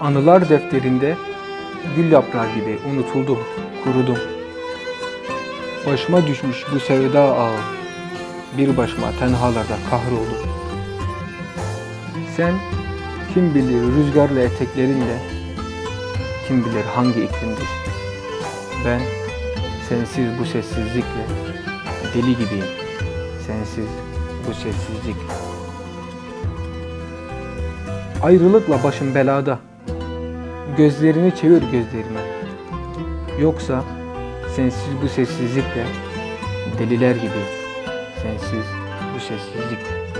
Anılar defterinde gül yaprağı gibi unutuldum, kurudum. Başıma düşmüş bu sevda ağı, bir başıma tenhalarda kahroldum. Sen kim bilir rüzgarla eteklerinle, kim bilir hangi iklimdir. Ben sensiz bu sessizlikle deli gibiyim. Sensiz bu sessizlikle. Ayrılıkla başım belada. Gözlerini çevir gözlerime. Yoksa sensiz bu sessizlikle deliler gibi sensiz bu sessizlikle.